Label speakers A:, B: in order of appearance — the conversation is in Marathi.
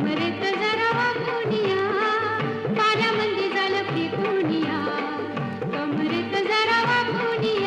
A: कमरेत जरा वाकुनिया. झालं फिकुनिया कमरेत जरा वाकुनिया.